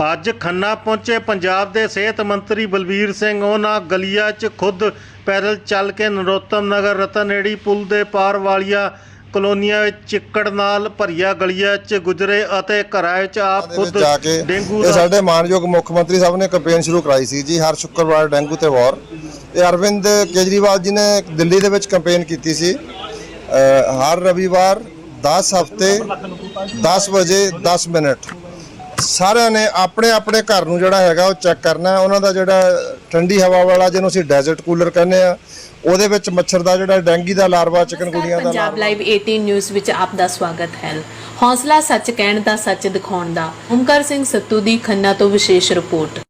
ਅੱਜ ਖੰਨਾ ਪਹੁੰਚੇ ਪੰਜਾਬ ਦੇ ਸਿਹਤ ਮੰਤਰੀ ਬਲਬੀਰ ਸਿੰਘ। ਉਹਨਾਂ ਗਲੀਆ 'ਚ ਖੁਦ ਪੈਦਲ ਚੱਲ ਕੇ ਨਰੋਤਮ ਨਗਰ ਰਤਨੇੜੀ ਪੁਲ ਦੇ ਪਾਰ ਵਾਲੀਆਂ ਕਲੋਨੀਆਂ ਵਿੱਚ ਚਿੱਕੜ ਨਾਲ ਭਰੀਆ ਗਲੀਆਂ 'ਚ ਗੁਜ਼ਰੇ ਅਤੇ ਘਰਾਂ ਵਿੱਚ ਆਪ ਖੁਦ ਜਾ ਕੇ ਡੇਂਗੂ ਇਹ ਦਾ ਸਾਡੇ ਮਾਨਯੋਗ ਮੁੱਖ ਮੰਤਰੀ ਸਾਹਿਬ ਨੇ ਕੈਂਪੇਨ ਸ਼ੁਰੂ ਕਰਾਈ ਸੀ ਜੀ ਹਰ ਸ਼ੁੱਕਰਵਾਰ ਡੇਂਗੂ ਤੇ ਵਾਰ। ਇਹ ਅਰਵਿੰਦ ਕੇਜਰੀਵਾਲ ਜੀ ਨੇ ਦਿੱਲੀ ਦੇ ਵਿੱਚ ਕੈਂਪੇਨ ਕੀਤੀ ਸੀ। ਅਹ ਹਰ ਰਵੀਵਾਰ 10 ਹਫ਼ਤੇ 10 ਵਜੇ 10 ਮਿੰਟ। ਸਾਰਿਆਂ ਨੇ ਆਪਣੇ ਆਪਣੇ ਘਰ ਨੂੰ ਜਿਹੜਾ ਹੈਗਾ ਉਹ ਚੈੱਕ ਕਰਨਾ। ਉਹਨਾਂ ਦਾ ਜਿਹੜਾ ਠੰਡੀ ਹਵਾ ਵਾਲਾ ਜਿਹਨੂੰ ਅਸੀਂ ਡੈਜ਼ਰਟ ਕੂਲਰ ਕਹਿੰਦੇ ਆ ਉਹਦੇ ਵਿੱਚ ਮੱਛਰ ਦਾ ਜਿਹੜਾ ਡੈਂਗੀ ਦਾ ਲਾਰਵਾ ਚਿਕਨਗੁਨੀਆ ਦਾ ਪੰਜਾਬ ਲਾਈਵ 18 ਨਿਊਜ਼ ਵਿੱਚ ਆਪ ਦਾ ਸਵਾਗਤ ਹੈ। ਹੌਸਲਾ ਸੱਚ ਕਹਿਣ ਦਾ ਸੱਚ ਦਿਖਾਉਣ ਦਾ। ਓਮਕਾਰ ਸਿੰਘ ਸੱਤੂ ਦੀ ਖੰਨਾ ਤੋਂ ਵਿਸ਼ੇਸ਼ ਰਿਪੋਰਟ।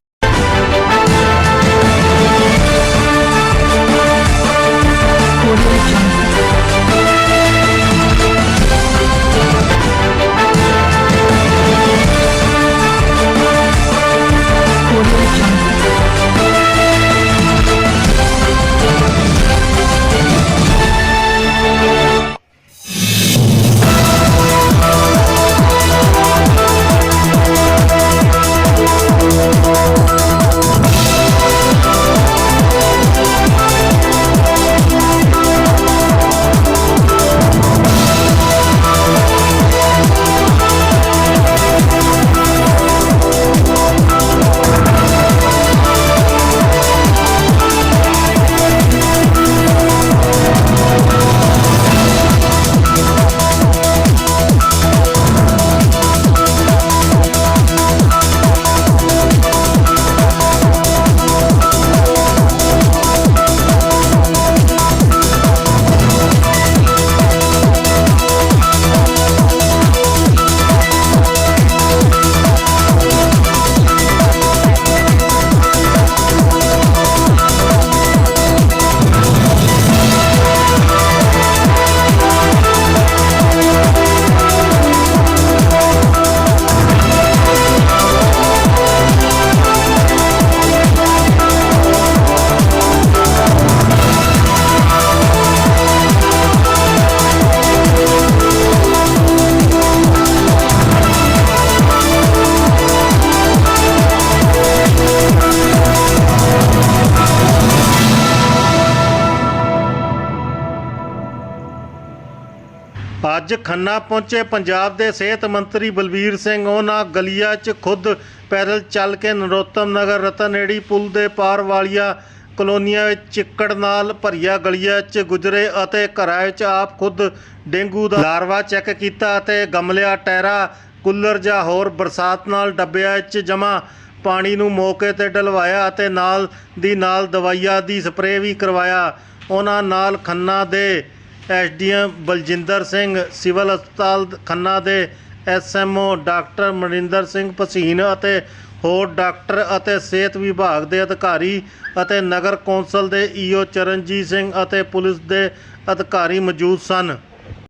ਅੱਜ ਖੰਨਾ ਪਹੁੰਚੇ ਪੰਜਾਬ ਦੇ ਸਿਹਤ ਮੰਤਰੀ ਬਲਬੀਰ ਸਿੰਘ। ਉਹਨਾਂ ਗਲੀਆਂ 'ਚ ਖੁਦ ਪੈਦਲ ਚੱਲ ਕੇ ਨਰੋਤਮ ਨਗਰ, ਰਤਨੇੜੀ ਪੁਲ ਦੇ ਪਾਰ ਵਾਲੀਆਂ ਕਲੋਨੀਆਂ ਵਿੱਚ ਚਿੱਕੜ ਨਾਲ ਭਰੀਆ ਗਲੀਆਂ 'ਚ ਗੁਜ਼ਰੇ ਅਤੇ ਘਰਾਂ ਵਿੱਚ ਆਪ ਖੁਦ ਡੇਂਗੂ ਦਾ ਲਾਰਵਾ ਚੈੱਕ ਕੀਤਾ ਅਤੇ ਗਮਲਿਆਂ ਟੈਰਾ ਕੂਲਰ ਜਾਂ ਹੋਰ ਬਰਸਾਤ ਨਾਲ ਡੱਬਿਆਂ 'ਚ ਜਮਾ ਪਾਣੀ ਨੂੰ ਮੌਕੇ ਤੇ ਡਲਵਾਇਆ ਅਤੇ ਨਾਲ ਦੀ ਨਾਲ ਦਵਾਈਆਂ ਦੀ ਸਪਰੇਅ ਵੀ ਕਰਵਾਇਆ। ਉਹਨਾਂ ਨਾਲ ਖੰਨਾ ਦੇ ਐਸਡੀਐਮ ਬਲਜਿੰਦਰ ਸਿੰਘ, ਸਿਵਲ ਹਸਪਤਾਲ ਖੰਨਾ ਦੇ ਐਸਐਮਓ ਡਾਕਟਰ ਮਨਿੰਦਰ ਸਿੰਘ ਭਸੀਨ ਅਤੇ ਹੋਰ ਡਾਕਟਰ ਅਤੇ ਸਿਹਤ ਵਿਭਾਗ ਦੇ ਅਧਿਕਾਰੀ ਅਤੇ ਨਗਰ ਕੌਂਸਲ ਦੇ ਈਓ ਚਰਨਜੀਤ ਸਿੰਘ ਅਤੇ ਪੁਲਿਸ ਦੇ ਅਧਿਕਾਰੀ ਮੌਜੂਦ ਸਨ।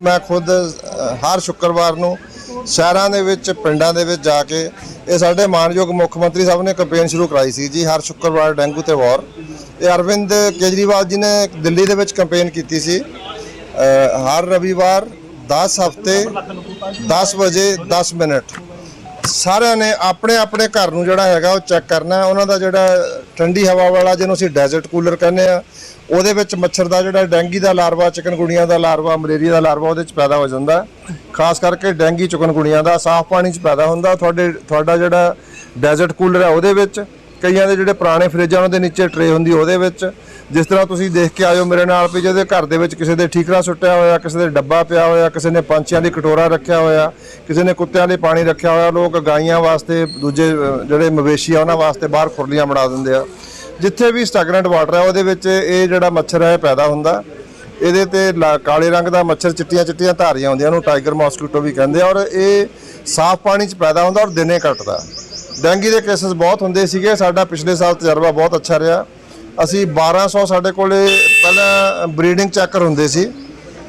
ਮੈਂ ਖੁਦ ਹਰ ਸ਼ੁੱਕਰਵਾਰ ਨੂੰ ਸ਼ਹਿਰਾਂ ਦੇ ਵਿੱਚ, ਪਿੰਡਾਂ ਦੇ ਵਿੱਚ ਜਾ ਕੇ ਇਹ ਸਾਡੇ ਮਾਨਯੋਗ ਮੁੱਖ ਮੰਤਰੀ ਸਾਹਿਬ ਨੇ ਕੈਂਪੇਨ ਸ਼ੁਰੂ ਕਰਾਈ ਸੀ ਜੀ, ਹਰ ਸ਼ੁੱਕਰਵਾਰ ਡੈਂਗੂ ਤੇ ਵਾਰ। ਇਹ ਅਰਵਿੰਦ ਕੇਜਰੀਵਾਲ ਜੀ ਨੇ ਦਿੱਲੀ ਦੇ ਵਿੱਚ ਕੈਂਪੇਨ ਕੀਤੀ ਸੀ। ਅ, ਹਰ ਰਵੀਵਾਰ 10 ਹਫ਼ਤੇ 10 ਵਜੇ 10 ਮਿੰਟ। ਸਾਰਿਆਂ ਨੇ ਆਪਣੇ ਆਪਣੇ ਘਰ ਨੂੰ ਜਿਹੜਾ ਹੈਗਾ ਉਹ ਚੈੱਕ ਕਰਨਾ ਉਹਨਾਂ ਦਾ ਜਿਹੜਾ ਠੰਡੀ ਹਵਾ ਵਾਲਾ ਜਿਹਨੂੰ ਅਸੀਂ ਡੈਜ਼ਰਟ ਕੂਲਰ ਕਹਿੰਦੇ ਆ ਉਹਦੇ ਵਿੱਚ ਮੱਛਰ ਦਾ ਜਿਹੜਾ ਡੈਂਗੀ ਦਾ ਲਾਰਵਾ ਚਿਕਨਗੁਣੀਆ ਦਾ ਲਾਰਵਾ ਮਲੇਰੀਆ ਦਾ ਲਾਰਵਾ ਉਹਦੇ ਚ ਪੈਦਾ ਹੋ ਜਾਂਦਾ ਖਾਸ ਕਰਕੇ ਡੈਂਗੀ ਚਿਕਨਗੁਣੀਆ ਦਾ ਸਾਫ਼ ਪਾਣੀ ਚ ਪੈਦਾ ਹੁੰਦਾ। ਤੁਹਾਡੇ ਤੁਹਾਡਾ ਜਿਹੜਾ ਡੈਜ਼ਰਟ ਕੂਲਰ ਹੈ ਉਹਦੇ ਵਿੱਚ ਕਈਆਂ ਦੇ ਜਿਹੜੇ ਪੁਰਾਣੇ ਫਰਿੱਜ ਆ ਉਹਨਾਂ ਦੇ ਨੀਚੇ ਟਰੇ ਹੁੰਦੀ ਉਹਦੇ ਵਿੱਚ ਜਿਸ ਤਰ੍ਹਾਂ ਤੁਸੀਂ ਦੇਖ ਕੇ ਆਇਓ ਮੇਰੇ ਨਾਲ ਵੀ ਜਿਹਦੇ ਘਰ ਦੇ ਵਿੱਚ ਕਿਸੇ ਦੇ ਠੀਕਰਾ ਸੁੱਟਿਆ ਹੋਇਆ, ਕਿਸੇ ਦੇ ਡੱਬਾ ਪਿਆ ਹੋਇਆ, ਕਿਸੇ ਨੇ ਪੰਛੀਆਂ ਦੀ ਕਟੋਰਾ ਰੱਖਿਆ ਹੋਇਆ, ਕਿਸੇ ਨੇ ਕੁੱਤਿਆਂ ਲਈ ਪਾਣੀ ਰੱਖਿਆ ਹੋਇਆ, ਲੋਕ ਗਾਈਆਂ ਵਾਸਤੇ ਦੂਜੇ ਜਿਹੜੇ ਮਵੇਸ਼ੀ ਆ ਉਹਨਾਂ ਵਾਸਤੇ ਬਾਹਰ ਖੁਰਲੀਆਂ ਬਣਾ ਦਿੰਦੇ ਆ। ਜਿੱਥੇ ਵੀ ਸਟੈਗਨੈਂਟ ਵਾਟਰ ਹੈ ਉਹਦੇ ਵਿੱਚ ਇਹ ਜਿਹੜਾ ਮੱਛਰ ਹੈ ਇਹ ਪੈਦਾ ਹੁੰਦਾ। ਇਹਦੇ ਤੇ ਲਾ- ਕਾਲੇ ਰੰਗ ਦਾ ਮੱਛਰ ਚਿੱਟੀਆਂ ਚਿੱਟੀਆਂ ਧਾਰੀਆਂ ਹੁੰਦੀਆਂ ਉਹਨੂੰ ਟਾਈਗਰ ਮੌਸਕੀਟੋ ਵੀ ਕਹਿੰਦੇ ਆ। ਔਰ ਇਹ ਸਾਫ਼ ਪਾਣੀ 'ਚ ਪੈਦਾ ਹੁੰਦਾ ਔਰ ਦਿਨੇ ਕੱਟਦਾ। ਡੈਂਗੀ ਦੇ ਕੇਸਸ ਬਹੁਤ ਹੁੰਦੇ ਸੀਗੇ, ਸਾਡਾ ਪਿਛਲੇ ਸਾਲ ਤਜਰਬਾ ਬਹੁਤ ਅੱਛਾ ਰਿਹਾ। ਅਸੀਂ 1200 ਸਾਡੇ ਕੋਲੇ ਪਹਿਲਾਂ ਬਰੀਡਿੰਗ ਚੈੱਕਰ ਹੁੰਦੇ ਸੀ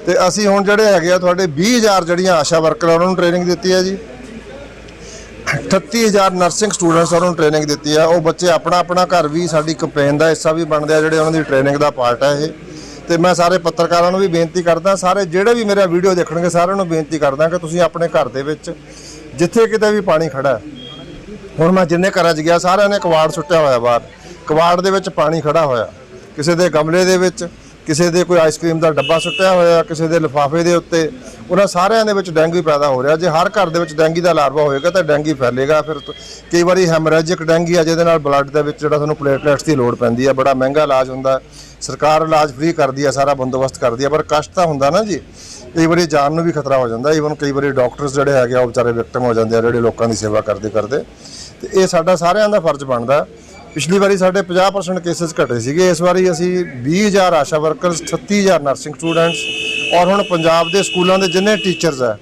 ਤੇ ਅਸੀਂ ਹੁਣ ਜਿਹੜੇ ਹੈਗੇ ਆ ਤੁਹਾਡੇ 20000 ਜਿਹੜੀਆਂ ਆਸ਼ਾ ਵਰਕਰ ਉਹਨਾਂ ਨੂੰ ਟ੍ਰੇਨਿੰਗ ਦਿੱਤੀ ਹੈ ਜੀ। 38000 ਨਰਸਿੰਗ ਸਟੂਡੈਂਟਸ ਉਹਨਾਂ ਨੂੰ ਟ੍ਰੇਨਿੰਗ ਦਿੱਤੀ ਆ। ਉਹ ਬੱਚੇ ਆਪਣਾ ਆਪਣਾ ਘਰ ਵੀ, ਸਾਡੀ ਕੰਪੇਨ ਦਾ ਹਿੱਸਾ ਵੀ ਬਣਦੇ ਆ, ਜਿਹੜੇ ਉਹਨਾਂ ਦੀ ਟ੍ਰੇਨਿੰਗ ਦਾ ਪਾਰਟ ਹੈ ਇਹ। ਤੇ ਮੈਂ ਸਾਰੇ ਪੱਤਰਕਾਰਾਂ ਨੂੰ ਵੀ ਬੇਨਤੀ ਕਰਦਾ, ਸਾਰੇ ਜਿਹੜੇ ਵੀ ਮੇਰਾ ਵੀਡੀਓ ਦੇਖਣਗੇ, ਸਾਰਿਆਂ ਨੂੰ ਬੇਨਤੀ ਕਰਦਾ ਕਿ ਤੁਸੀਂ ਆਪਣੇ ਘਰ ਦੇ ਵਿੱਚ ਜਿੱਥੇ ਕਿਤੇ ਵੀ ਪਾਣੀ ਖੜਾ ਹੁਣ ਮੈਂ ਜਿੰਨੇ ਘਰਾਂ 'ਚ ਗਿਆ, ਸਾਰਿਆਂ ਨੇ ਕਵਾੜ ਸੁੱਟਿਆ ਹੋਇਆ ਬਾਹਰ। ਕਵਾੜ ਦੇ ਵਿੱਚ ਪਾਣੀ ਖੜਾ ਹੋਇਆ। ਕਿਸੇ ਦੇ ਗਮਲੇ ਦੇ ਵਿੱਚ, ਕਿਸੇ ਦੇ ਕੋਈ ਆਈਸਕ੍ਰੀਮ ਦਾ ਡੱਬਾ ਸੁੱਟਿਆ ਹੋਇਆ, ਕਿਸੇ ਦੇ ਲਿਫਾਫੇ ਦੇ ਉੱਤੇ। ਉਹਨਾਂ ਸਾਰਿਆਂ ਦੇ ਵਿੱਚ ਡੈਂਗੂ ਪੈਦਾ ਹੋ ਰਿਹਾ। ਜੇ ਹਰ ਘਰ ਦੇ ਵਿੱਚ ਡੈਂਗੀ ਦਾ ਲਾਰਵਾ ਹੋਏਗਾ ਤਾਂ ਡੈਂਗੀ ਫੈਲੇਗਾ। ਫਿਰ ਕਈ ਵਾਰੀ ਹੈਮਰੇਜਿਕ ਡੈਂਗੀ ਆ, ਜਿਹਦੇ ਨਾਲ ਬਲੱਡ ਦੇ ਵਿੱਚ ਜਿਹੜਾ ਤੁਹਾਨੂੰ ਪਲੇਟਲੈਟਸ ਦੀ ਲੋੜ ਪੈਂਦੀ ਆ। ਬੜਾ ਮਹਿੰਗਾ ਇਲਾਜ ਹੁੰਦਾ। ਸਰਕਾਰ ਇਲਾਜ ਫ੍ਰੀ ਕਰਦੀ ਆ, ਸਾਰਾ ਬੰਦੋਬਸਤ ਕਰਦੀ ਆ। ਪਰ ਕਸ਼ਟ ਤਾਂ ਹੁੰਦਾ ਨਾ ਜੀ। ਕਈ ਵਾਰੀ ਜਾਨ ਨੂੰ ਵੀ ਖਤਰਾ ਹੋ ਜਾਂਦਾ। ਈਵਨ ਕਈ ਵਾਰੀ ਡਾਕਟਰਸ ਜਿਹੜੇ ਹੈਗੇ ਆ, ਉਹ ਵਿਚਾਰੇ ਵਿਕਟਮ ਹੋ ਜਾਂਦੇ ਆ, ਜਿਹੜੇ ਲੋਕਾਂ ਦੀ ਸੇਵਾ ਕਰਦੇ ਕਰਦੇ ਤੇ ਇਹ ਸਾਡਾ ਸਾਰਿਆਂ ਦਾ ਫਰਜ਼ ਬਣਦਾ। ਪਿਛਲੀ ਵਾਰੀ ਸਾਡੇ 50% ਕੇਸਿਸ ਘਟੇ ਸੀਗੇ। ਇਸ ਵਾਰੀ ਅਸੀਂ 20000 ਆਸ਼ਾ ਵਰਕਰਸ 36000 ਨਰਸਿੰਗ ਸਟੂਡੈਂਟਸ ਔਰ ਹੁਣ ਪੰਜਾਬ ਦੇ ਸਕੂਲਾਂ ਦੇ ਜਿੰਨੇ ਟੀਚਰਸ ਆ,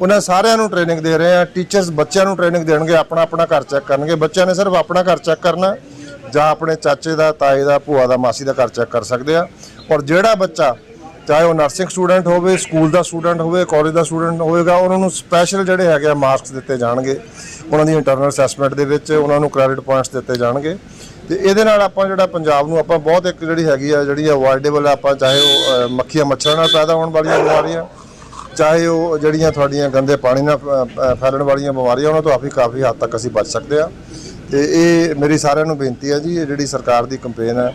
ਉਹਨਾਂ ਸਾਰਿਆਂ ਨੂੰ ਟ੍ਰੇਨਿੰਗ ਦੇ ਰਹੇ ਆ। ਟੀਚਰਸ ਬੱਚਿਆਂ ਨੂੰ ਟ੍ਰੇਨਿੰਗ ਦੇਣਗੇ ਆਪਣਾ ਆਪਣਾ ਘਰ ਚੈੱਕ ਕਰਨਗੇ। ਬੱਚਿਆਂ ਨੇ ਸਿਰਫ ਆਪਣਾ ਘਰ ਚੈੱਕ ਕਰਨਾ, ਜਾਂ ਆਪਣੇ ਚਾਚੇ ਦਾ, ਤਾਏ ਦਾ, ਭੂਆ ਦਾ, ਮਾਸੀ ਦਾ ਘਰ ਚੈੱਕ ਕਰ ਸਕਦੇ ਆ। ਔਰ ਜਿਹੜਾ ਬੱਚਾ ਚਾਹੇ ਉਹ ਨਰਸਿੰਗ ਸਟੂਡੈਂਟ ਹੋਵੇ ਸਕੂਲ ਦਾ ਸਟੂਡੈਂਟ ਹੋਵੇ ਕਾਲਜ ਦਾ ਸਟੂਡੈਂਟ ਹੋਵੇਗਾ, ਉਹਨਾਂ ਨੂੰ ਸਪੈਸ਼ਲ ਜਿਹੜੇ ਹੈਗੇ ਆ ਮਾਰਕਸ ਦਿੱਤੇ ਜਾਣਗੇ। ਉਹਨਾਂ ਦੀ ਇੰਟਰਨਲ ਅਸੈਸਮੈਂਟ ਦੇ ਵਿੱਚ ਉਹਨਾਂ ਨੂੰ ਕ੍ਰੈਡਿਟ ਪੁਆਇੰਟਸ ਦਿੱਤੇ ਜਾਣਗੇ। ਤੇ ਇਹਦੇ ਨਾਲ ਆਪਾਂ ਜਿਹੜਾ ਪੰਜਾਬ ਨੂੰ ਆਪਾਂ ਬਹੁਤ ਇੱਕ ਜਿਹੜੀ ਹੈਗੀ ਆ, ਜਿਹੜੀ ਅਵੋਇਡੇਬਲ ਆਪਾਂ ਚਾਹੇ ਉਹ ਮੱਖੀਆਂ ਮੱਛਰਾਂ ਨਾਲ ਪੈਦਾ ਹੋਣ ਵਾਲੀਆਂ ਬਿਮਾਰੀਆਂ, ਚਾਹੇ ਉਹ ਜਿਹੜੀਆਂ ਤੁਹਾਡੀਆਂ ਗੰਦੇ ਪਾਣੀ ਨਾਲ ਫੈਲਣ ਵਾਲੀਆਂ ਬਿਮਾਰੀਆਂ, ਉਹਨਾਂ ਤੋਂ ਕਾਫੀ ਕਾਫੀ ਹੱਦ ਤੱਕ ਅਸੀਂ ਬਚ ਸਕਦੇ ਆ। ਤੇ ਇਹ ਮੇਰੀ ਸਾਰਿਆਂ ਨੂੰ ਬੇਨਤੀ ਹੈ ਜੀ, ਇਹ ਜਿਹੜੀ ਸਰਕਾਰ ਦੀ ਕੰਪੇਨ ਹੈ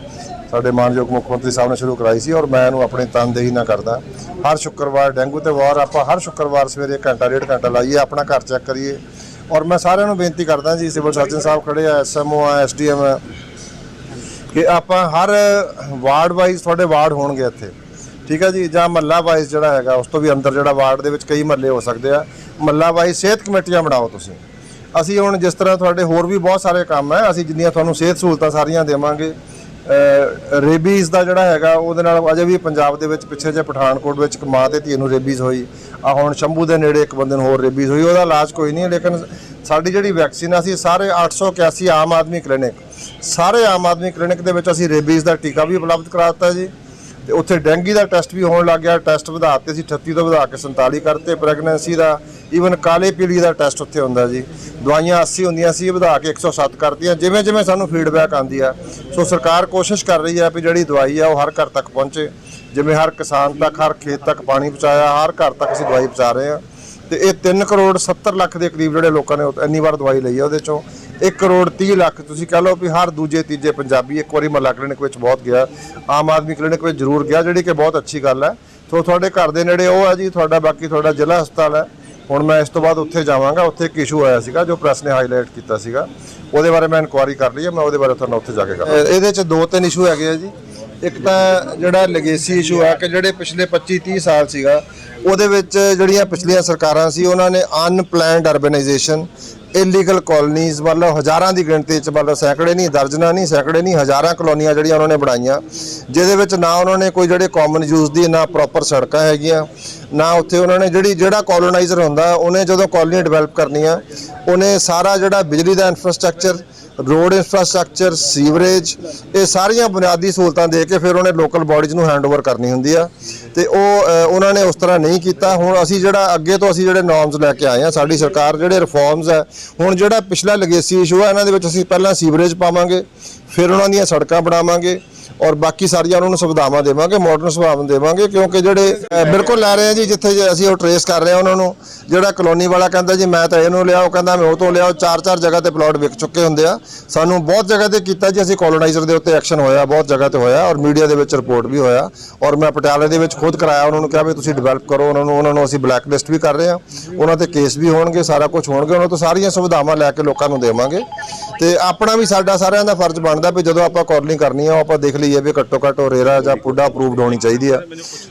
ਸਾਡੇ ਮਾਨਯੋਗ ਮੁੱਖ ਮੰਤਰੀ ਸਾਹਿਬ ਨੇ ਸ਼ੁਰੂ ਕਰਾਈ ਸੀ ਔਰ ਮੈਂ ਇਹਨੂੰ ਆਪਣੀ ਤਨਦੇਹੀ ਨਾਲ ਕਰਦਾ। ਹਰ ਸ਼ੁੱਕਰਵਾਰ ਡੈਂਗੂ ਤੇ ਵਾਰ ਆਪਾਂ ਹਰ ਸ਼ੁੱਕਰਵਾਰ ਸਵੇਰੇ ਘੰਟਾ, ਡੇਢ ਘੰਟਾ ਲਾਈਏ, ਆਪਣਾ ਘਰ ਚੈੱਕ ਕਰੀਏ। ਔਰ ਮੈਂ ਸਾਰਿਆਂ ਨੂੰ ਬੇਨਤੀ ਕਰਦਾ ਜੀ, ਸਿਵਲ ਸਰਜਨ ਸਾਹਿਬ ਖੜੇ ਆ ਐਸਐਮਓ ਆ ਐਸਡੀਐਮ ਆ, ਕਿ ਆਪਾਂ ਹਰ ਵਾਰਡ ਵਾਈਜ਼ ਤੁਹਾਡੇ ਵਾਰਡ ਹੋਣਗੇ ਇੱਥੇ। ਠੀਕ ਹੈ ਜੀ, ਜਾਂ ਮੱਲਾ ਵਾਈਜ਼ ਜਿਹੜਾ ਹੈਗਾ, ਉਸ ਤੋਂ ਵੀ ਅੰਦਰ ਜਿਹੜਾ ਵਾਰਡ ਦੇ ਵਿੱਚ ਕਈ ਮੱਲੇ ਹੋ ਸਕਦੇ ਆ। ਮੱਲਾ ਵਾਈਜ਼ ਸਿਹਤ ਕਮੇਟੀਆਂ ਬਣਾਓ ਤੁਸੀਂ। ਅਸੀਂ ਹੁਣ ਜਿਸ ਤਰ੍ਹਾਂ ਤੁਹਾਡੇ ਹੋਰ ਵੀ ਬਹੁਤ ਸਾਰੇ ਕੰਮ ਹੈ ਅਸੀਂ ਜਿੰਨੀਆਂ ਤੁਹਾਨੂੰ ਸਿਹਤ ਸਹੂਲਤਾਂ ਸਾਰੀਆਂ ਦੇਵਾਂਗੇ। ਰੇਬੀਜ਼ ਦਾ ਜਿਹੜਾ ਹੈਗਾ ਉਹਦੇ ਨਾਲ ਅਜੇ ਵੀ ਪੰਜਾਬ ਦੇ ਵਿੱਚ ਪਿੱਛੇ ਜੇ ਪਠਾਨਕੋਟ ਵਿੱਚ ਇੱਕ ਮਾਂ ਤੇ ਧੀ ਨੂੰ ਰੇਬੀਜ਼ ਹੋਈ। ਆ ਹੁਣ ਸ਼ੰਭੂ ਦੇ ਨੇੜੇ ਇੱਕ ਬੰਦੇ ਨੂੰ ਹੋਰ ਰੇਬੀਜ਼ ਹੋਈ। ਉਹਦਾ ਇਲਾਜ ਕੋਈ ਨਹੀਂ ਲੇਕਿਨ ਸਾਡੀ ਜਿਹੜੀ ਵੈਕਸੀਨ ਆ, ਅਸੀਂ ਸਾਰੇ 881 ਆਮ ਆਦਮੀ ਕਲੀਨਿਕ ਸਾਰੇ ਆਮ ਆਦਮੀ ਕਲੀਨਿਕ ਦੇ ਵਿੱਚ ਅਸੀਂ ਰੇਬੀਜ਼ ਦਾ ਟੀਕਾ ਵੀ ਉਪਲਬਧ ਕਰਾ ਦਿੱਤਾ ਜੀ। ਤੇ ਉੱਥੇ ਡੈਂਗੀ ਦਾ ਟੈਸਟ ਵੀ ਹੋਣ ਲੱਗ ਗਿਆ। ਟੈਸਟ ਵਧਾਤੇ ਅਸੀਂ 38 ਤੋਂ ਵਧਾ ਕੇ 47 ਕਰਤੇ ਪ੍ਰੈਗਨੈਂਸੀ ਦਾ। ਈਵਨ ਕਾਲੇ ਪੀਲੀ ਦਾ ਟੈਸਟ ਉੱਥੇ ਹੁੰਦਾ ਜੀ। ਦਵਾਈਆਂ 80 ਹੁੰਦੀਆਂ ਸੀ ਵਧਾ ਕੇ 107 ਕਰਤੀਆਂ। ਜਿਵੇਂ ਜਿਵੇਂ ਸਾਨੂੰ ਫੀਡਬੈਕ ਆਉਂਦੀ ਆ। ਸੋ ਸਰਕਾਰ ਕੋਸ਼ਿਸ਼ ਕਰ ਰਹੀ ਆ ਵੀ ਜਿਹੜੀ ਦਵਾਈ ਆ, ਉਹ ਹਰ ਘਰ ਤੱਕ ਪਹੁੰਚੇ। ਜਿਵੇਂ ਹਰ ਕਿਸਾਨ ਤੱਕ, ਹਰ ਖੇਤ ਤੱਕ ਪਾਣੀ ਪਹੁੰਚਾਇਆ, ਹਰ ਘਰ ਤੱਕ ਅਸੀਂ ਦਵਾਈ ਪਹੁੰਚਾ ਰਹੇ ਹਾਂ ਤੇ ਇਹ 3 ਕਰੋੜ 70 ਲੱਖ ਦੇ ਕਰੀਬ ਜਿਹੜੇ ਲੋਕਾਂ ਨੇ ਉਹ ਇੰਨੀ ਵਾਰ ਦਵਾਈ ਲਈ ਹੈ ਉਹਦੇ ਚੋਂ 1 ਕਰੋੜ 30 ਲੱਖ, ਤੁਸੀਂ ਕਹ ਲਓ ਵੀ ਹਰ ਦੂਜੇ, ਤੀਜੇ ਪੰਜਾਬੀ ਇੱਕ ਵਾਰੀ ਮਹੱਲਾ ਕਲੀਨਿਕ ਵਿੱਚ ਬਹੁਤ ਗਿਆ, ਆਮ ਆਦਮੀ ਕਲੀਨਿਕ ਵਿੱਚ ਜ਼ਰੂਰ ਗਿਆ, ਜਿਹੜੀ ਕਿ ਬਹੁਤ ਅੱਛੀ ਗੱਲ ਹੈ। ਸੋ ਤੁਹਾਡੇ ਘਰ ਦੇ ਨੇੜੇ ਉਹ ਹੈ ਜੀ, ਤੁਹਾਡਾ ਬਾਕੀ ਤੁਹਾਡਾ ਜ਼ਿਲ੍ਹਾ ਹਸਪਤਾਲ ਹੈ। ਹੁਣ ਮੈਂ ਇਸ ਤੋਂ ਬਾਅਦ ਉੱਥੇ ਜਾਵਾਂਗਾ, ਉੱਥੇ ਇੱਕ ਇਸ਼ੂ ਆਇਆ ਸੀਗਾ ਜੋ ਪ੍ਰੈਸ ਨੇ ਹਾਈਲਾਈਟ ਕੀਤਾ ਸੀਗਾ। ਉਹਦੇ ਬਾਰੇ ਮੈਂ ਇਨਕੁਆਇਰੀ ਕਰ ਲਈ ਹੈ, ਮੈਂ ਉਹਦੇ ਬਾਰੇ ਤੁਹਾਨੂੰ ਉੱਥੇ ਜਾ ਕੇ ਕਰਾਂਗਾ। ਇਹਦੇ 'ਚ ਦੋ ਤਿੰਨ ਇਸ਼ੂ ਹੈਗੇ ਆ ਜੀ। ਇੱਕ ਤਾਂ ਜਿਹੜਾ ਲੈਗੇਸੀ ਇਸ਼ੂ ਆ ਕਿ ਜਿਹੜੇ ਪਿਛਲੇ 25 30 ਸਾਲ ਸੀਗਾ, ਉਹਦੇ ਵਿੱਚ ਜਿਹੜੀਆਂ ਪਿਛਲੀਆਂ ਸਰਕਾਰਾਂ ਸੀ, ਉਹਨਾਂ ਨੇ ਅਨਪਲੈਨਡ ਅਰਬਨਾਈਜੇਸ਼ਨ ਇਲੀਗਲ ਕਾਲੋਨੀਜ਼ ਵੱਲੋਂ ਹਜ਼ਾਰਾਂ ਦੀ ਗਿਣਤੀ ਚ ਵੱਲੋਂ ਸੈਂਕੜੇ ਨਹੀਂ, ਦਰਜਨਾਂ ਨਹੀਂ, ਸੈਂਕੜੇ ਨਹੀਂ, ਹਜ਼ਾਰਾਂ ਕਲੋਨੀਆਂ ਜਿਹੜੀਆਂ ਉਹਨਾਂ ਨੇ ਬਣਾਈਆਂ, ਜਿਹਦੇ ਵਿੱਚ ਨਾ ਉਹਨਾਂ ਨੇ ਕੋਈ ਜਿਹੜੇ ਕਾਮਨ ਯੂਜ਼ ਦੀ, ਨਾ ਪ੍ਰੋਪਰ ਸੜਕਾਂ ਹੈਗੀਆਂ, ਨਾ ਉੱਥੇ ਉਹਨਾਂ ਨੇ ਜਿਹੜੀ, ਜਿਹੜਾ ਕਲੋਨਾਈਜ਼ਰ ਹੁੰਦਾ, ਉਹਨੇ ਜਦੋਂ ਕਲੋਨੀ ਡਿਵੈਲਪ ਕਰਨੀ ਆ ਉਹਨੇ ਸਾਰਾ ਜਿਹੜਾ ਬਿਜਲੀ ਦਾ ਇਨਫਰਾਸਟ੍ਰਕਚਰ ਰੋਡ ਇਨਫਰਾਸਟ੍ਰਕਚਰ ਸੀਵਰੇਜ ਇਹ ਸਾਰੀਆਂ ਬੁਨਿਆਦੀ ਸਹੂਲਤਾਂ ਦੇ ਕੇ ਫਿਰ ਉਹਨੇ ਲੋਕਲ ਬਾਡੀਜ਼ ਨੂੰ ਹੈਂਡਓਵਰ ਕਰਨੀ ਹੁੰਦੀ ਆ। ਤੇ ਉਹ ਉਹਨਾਂ ਨੇ ਉਸ ਤਰ੍ਹਾਂ ਨਹੀਂ ਕੀਤਾ। ਹੁਣ ਅਸੀਂ ਜਿਹੜਾ ਅੱਗੇ ਤੋਂ ਅਸੀਂ ਜਿਹੜੇ ਨਾਰਮਸ ਲੈ ਕੇ ਆਏ ਆ, ਸਾਡੀ ਸਰਕਾਰ ਜਿਹੜੇ ਰਿਫਾਰਮਸ ਹੈ ਹੁਣ ਜਿਹੜਾ ਪਿਛਲਾ ਲਗੇਸੀ ਇਸ਼ੂ ਆ, ਇਹਨਾਂ ਦੇ ਵਿੱਚ ਅਸੀਂ ਪਹਿਲਾਂ ਸੀਵਰੇਜ ਪਾਵਾਂਗੇ, ਫਿਰ ਉਹਨਾਂ ਦੀਆਂ ਸੜਕਾਂ ਬਣਾਵਾਂਗੇ ਔਰ ਬਾਕੀ ਸਾਰੀਆਂ ਉਹਨਾਂ ਨੂੰ ਸੁਵਿਧਾਵਾਂ ਦੇਵਾਂਗੇ ਮਾਡਰਨ ਸੁਵਿਧਾਵਾਂ ਦੇਵਾਂਗੇ, ਕਿਉਂਕਿ ਜਿਹੜੇ ਬਿਲਕੁਲ ਲੈ ਰਹੇ ਆ ਜੀ, ਜਿੱਥੇ ਜੇ ਅਸੀਂ ਉਹ ਟਰੇਸ ਕਰ ਰਹੇ ਆ ਉਹਨਾਂ ਨੂੰ। ਜਿਹੜਾ ਕਲੋਨੀ ਵਾਲਾ ਕਹਿੰਦਾ ਜੀ, ਮੈਂ ਤਾਂ ਇਹਨੂੰ ਲਿਆ ਉਹ ਕਹਿੰਦਾ ਮੈਂ ਉਹ ਤੋਂ ਲਿਆ ਉਹ ਚਾਰ ਚਾਰ ਜਗ੍ਹਾ ਤੇ ਪਲਾਟ ਵਿਕ ਚੁੱਕੇ ਹੁੰਦੇ ਆ। ਸਾਨੂੰ ਬਹੁਤ ਜਗ੍ਹਾ ਤੇ ਕੀਤਾ ਜੀ, ਅਸੀਂ ਕੋਲੋਨਾਈਜ਼ਰ ਦੇ ਉੱਤੇ ਐਕਸ਼ਨ ਹੋਇਆ, ਬਹੁਤ ਜਗ੍ਹਾ ਤੇ ਹੋਇਆ, ਔਰ ਮੀਡੀਆ ਦੇ ਵਿੱਚ ਰਿਪੋਰਟ ਵੀ ਹੋਇਆ। ਔਰ ਮੈਂ ਪਟਿਆਲੇ ਦੇ ਵਿੱਚ ਖੁਦ ਕਰਾਇਆ, ਉਹਨਾਂ ਨੂੰ ਕਿਹਾ ਵੀ ਤੁਸੀਂ ਡਿਵੈਲਪ ਕਰੋ, ਉਹਨਾਂ ਨੂੰ ਉਹਨਾਂ ਨੂੰ ਅਸੀਂ ਬਲੈਕ ਲਿਸਟ ਵੀ ਕਰ ਰਹੇ ਆ। ਉਹਨਾਂ ਤੇ ਕੇਸ ਵੀ ਹੋਣਗੇ, ਸਾਰਾ ਕੁਝ ਹੋਣਗੇ, ਉਹਨਾਂ ਤੋਂ ਸਾਰੀਆਂ ਸੁਵਿਧਾਵਾਂ ਲੈ ਕੇ ਲੋਕਾਂ ਨੂੰ ਦੇਵਾਂਗੇ। ਤੇ ਆਪਣਾ ਵੀ ਸਾਡਾ ਸਾਰਿਆਂ ਦਾ ਫਰਜ਼ ਬਣਦਾ ਵੀ ਜਦੋਂ ਆਪਾਂ ਕਾਲਿੰਗ ਕਰਨੀ ਆ, ਉਹ ਆਪਾਂ ਦੇਖ ਲਈ ਲਈਏ ਵੀ ਘੱਟੋ ਘੱਟ ਉਹ ਰੇਰਾ ਜਾਂ ਪੁੱਡਾ ਅਪਰੂਵਡ ਹੋਣੀ ਚਾਹੀਦੀ ਆ।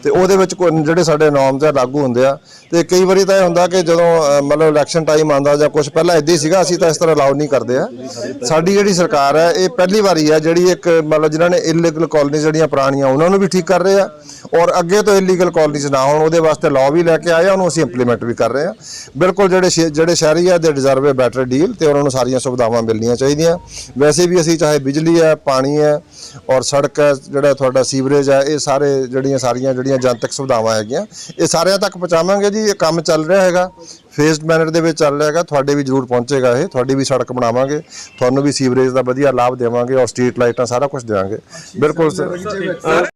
ਤੇ ਉਹਦੇ ਵਿੱਚ ਕੋਈ ਜਿਹੜੇ ਸਾਡੇ ਨਾਰਮਸ ਆ ਲਾਗੂ ਹੁੰਦੇ ਆ ਤੇ ਕਈ ਵਾਰੀ ਤਾਂ ਇਹ ਹੁੰਦਾ ਕਿ ਜਦੋਂ ਅਹ, ਮਤਲਬ ਇਲੈਕਸ਼ਨ ਟਾਈਮ ਆਉਂਦਾ ਜਾਂ ਕੁਝ ਪਹਿਲਾਂ ਇਦਾਂ ਹੀ ਸੀਗਾ ਅਸੀਂ ਤਾਂ ਇਸ ਤਰ੍ਹਾਂ ਅਲਾਉ ਨਹੀਂ ਕਰਦੇ ਆ। ਸਾਡੀ ਜਿਹੜੀ ਸਰਕਾਰ ਹੈ ਇਹ ਪਹਿਲੀ ਵਾਰੀ ਆ ਜਿਹੜੀ ਇੱਕ ਮਤਲਬ ਜਿਨ੍ਹਾਂ ਨੇ ਇਲੀਗਲ ਕਾਲੋਨੀਜ਼ ਜਿਹੜੀਆਂ ਪੁਰਾਣੀਆਂ ਉਹਨਾਂ ਨੂੰ ਵੀ ਠੀਕ ਕਰ ਰਹੇ ਆ। ਔਰ ਅੱਗੇ ਤੋਂ ਇਲੀਗਲ ਕਾਲੋਨੀਜ਼ ਨਾ ਹੋਣ ਉਹਦੇ ਵਾਸਤੇ ਲਾਅ ਵੀ ਲੈ ਕੇ ਆਏ ਆ ਉਹਨੂੰ ਅਸੀਂ ਇੰਪਲੀਮੈਂਟ ਵੀ ਕਰ ਰਹੇ ਆ। ਬਿਲਕੁਲ ਜਿਹੜੇ ਸ਼ੇ- ਜਿਹੜੇ ਸ਼ਹਿਰੀ ਆ ਦੇ ਡਿਜ਼ਰਵ ਅ ਬੈਟਰ ਡੀਲ ਤੇ ਉਹਨਾਂ ਨੂੰ ਸਾਰੀਆਂ ਸੁਵਿਧਾਵਾਂ ਮਿਲਣੀਆਂ ਚਾਹੀਦੀਆਂ। ਵੈਸੇ ਵੀ ਅਸੀਂ ਚਾਹੇ ਬਿਜਲੀ ਹੈ ਪਾਣੀ ਹੈ ਔਰ ਸੜਕ ਸੜਕ ਹੈ, ਜਿਹੜਾ ਤੁਹਾਡਾ ਸੀਵਰੇਜ ਹੈ, ਇਹ ਸਾਰੇ ਜਿਹੜੀਆਂ ਸਾਰੀਆਂ ਜਿਹੜੀਆਂ ਜਨਤਕ ਸੁਵਿਧਾਵਾਂ ਹੈਗੀਆਂ, ਇਹ ਸਾਰਿਆਂ ਤੱਕ ਪਹੁੰਚਾਵਾਂਗੇ ਜੀ, ਇਹ ਕੰਮ ਚੱਲ ਰਿਹਾ ਹੈਗਾ। ਫੇਸਡ ਮੈਨਰ ਦੇ ਵਿੱਚ ਚੱਲ ਰਿਹਾ ਹੈਗਾ, ਤੁਹਾਡੇ ਵੀ ਜ਼ਰੂਰ ਪਹੁੰਚੇਗਾ ਇਹ, ਤੁਹਾਡੀ ਵੀ ਸੜਕ ਬਣਾਵਾਂਗੇ, ਤੁਹਾਨੂੰ ਵੀ ਸੀਵਰੇਜ ਦਾ ਵਧੀਆ ਲਾਭ ਦੇਵਾਂਗੇ ਔਰ ਸਟਰੀਟ ਲਾਈਟਾਂ ਸਾਰਾ ਕੁਝ ਦੇਵਾਂਗੇ। ਬਿਲਕੁਲ, ਸਰ।